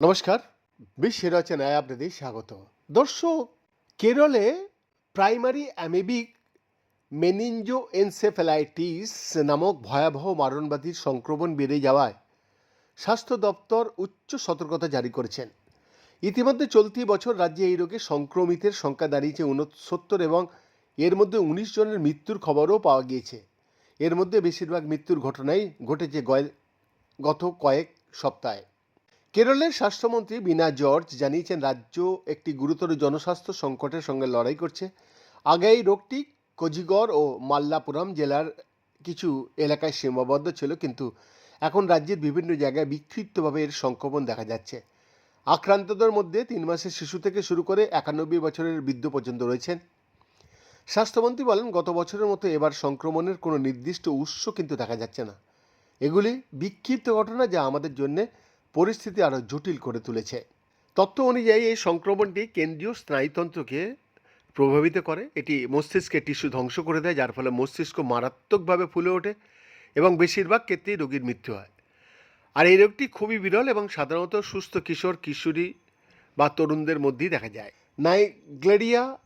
নমস্কার বিশ্ব রচনায় আপনাদের স্বাগত। দর্শক, কেরলে প্রাইমারি অ্যামেবিক মেনিনজো এনসেফ্যালাইটিস নামক ভয়াবহ মারণবাদীর সংক্রমণ বেড়ে যাওয়ায় স্বাস্থ্য দপ্তর উচ্চ সতর্কতা জারি করেছেন। ইতিমধ্যে চলতি বছর রাজ্যে এই রোগে সংক্রমিতের সংখ্যা দাঁড়িয়েছে উনসত্তর এবং এর মধ্যে উনিশ জনের মৃত্যুর খবরও পাওয়া গিয়েছে। এর মধ্যে বেশিরভাগ মৃত্যুর ঘটনাই ঘটেছে গত কয়েক সপ্তাহে। কেরলের স্বাস্থ্যমন্ত্রী বিনা জর্জ জানিয়েছেন, রাজ্য একটি গুরুতর জনস্বাস্থ্য সংকটের সঙ্গে লড়াই করছে। আগে এই রোগটি কোজিগড় ও মাল্লাপুরম জেলার কিছু এলাকায় সীমাবদ্ধ ছিল, কিন্তু এখন রাজ্যের বিভিন্ন জায়গায় বিক্ষিপ্তভাবে এর সংক্রমণ দেখা যাচ্ছে। আক্রান্তদের মধ্যে তিন মাসের শিশু থেকে শুরু করে একানব্বই বছরের বৃদ্ধ পর্যন্ত রয়েছেন। স্বাস্থ্যমন্ত্রী বলেন, গত বছরের মতো এবার সংক্রমণের কোনো নির্দিষ্ট উৎস কিন্তু দেখা যাচ্ছে না। এগুলি বিক্ষিপ্ত ঘটনা যা আমাদের জন্য পরিস্থিতি আরও জটিল করে তুলেছে। তথ্য অনুযায়ী, এই সংক্রমণটি কেন্দ্রীয় স্নায়ুতন্ত্রকে প্রভাবিত করে। এটি মস্তিষ্কের টিস্যু ধ্বংস করে দেয়, যার ফলে মস্তিষ্ক মারাত্মকভাবে ফুলে ওঠে এবং বেশিরভাগ ক্ষেত্রেই রোগীর মৃত্যু হয়। আর এই রোগটি খুবই বিরল এবং সাধারণত সুস্থ কিশোর, কিশোরী বা তরুণদের মধ্যেই দেখা যায়। নাইগ্লেরিয়া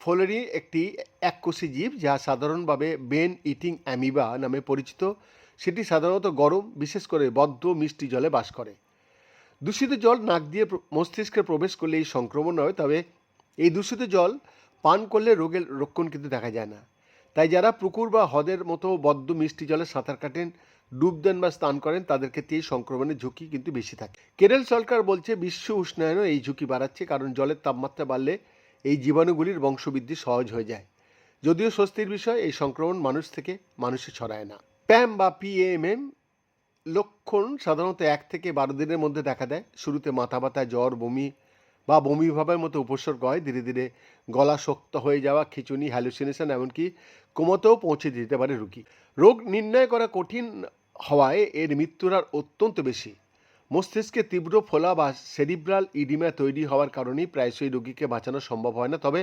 ফোলেরি একটি এককোষী জীব যা সাধারণভাবে বেন ইটিং অ্যামিবা নামে পরিচিত। সেটি সাধারণত গরম, বিশেষ করে বদ্ধ, মিষ্টি জলে বাস করে। দূষিত জল নাক দিয়ে মস্তিষ্কে প্রবেশ করলে এই সংক্রমণ হয়, তবে এই দূষিত জল পান করলে রোগের লক্ষণ কিন্তু দেখা যায় না। তাই যারা পুকুর বা হ্রদের মতো বদ্ধ, মিষ্টি জলে সাঁতার কাটেন, ডুব দেন বা স্নান করেন, তাদের ক্ষেত্রে এই সংক্রমণের ঝুঁকি কিন্তু বেশি থাকে। কেরল সরকার বলছে, বিশ্ব উষ্ণায়নও এই ঝুঁকি বাড়াচ্ছে, কারণ জলের তাপমাত্রা বাড়লে এই জীবাণুগুলির বংশবৃদ্ধি সহজ হয়ে যায়। যদিও স্বস্তির বিষয়, এই সংক্রমণ মানুষ থেকে মানুষে ছড়ায় না। প্যাম বা পিএমএম লক্ষণ সাধারণত এক থেকে বারো দিনের মধ্যে দেখা দেয়। শুরুতে মাথা ব্যথা, জ্বর, বমি বা বমি ভাবের মতো উপসর্গ হয়। ধীরে ধীরে গলা শক্ত হয়ে যাওয়া, খিচুনি হ্যালুসিনেশন এমনকি কোমতেও পৌঁছে দিতে পারে রুগী। রোগ নির্ণয় করা কঠিন হওয়ায় এর মৃত্যুর হার অত্যন্ত বেশি। মস্তিষ্কে তীব্র ফোলা বা সেরিব্রাল ইডিমা তৈরি হওয়ার কারণেই প্রায়শই রোগীকে বাঁচানো সম্ভব হয় না। তবে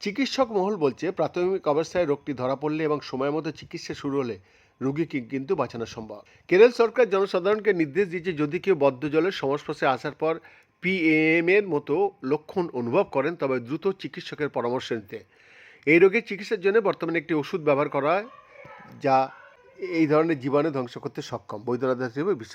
চিকিৎসক মহল বলছে, প্রাথমিক অবস্থায় রোগটি ধরা পড়লে এবং সময় মতো চিকিৎসা শুরু হলে রোগীকে কিন্তু বাঁচানো সম্ভব। কেরল সরকার জনসাধারণকে নির্দেশ দিয়েছে, যদি কেউ বদ্ধ জলের সংস্পর্শে আসার পর পিএম এর মতো লক্ষণ অনুভব করেন, তবে দ্রুত চিকিৎসকের পরামর্শ নিতে। এই রোগের চিকিৎসার জন্য বর্তমানে একটি ওষুধ ব্যবহার করা হয়, যা এই ধরনের জীবাণু ধ্বংস করতে সক্ষম। বৈদ্যনাথ হিসেবে বিশ্ব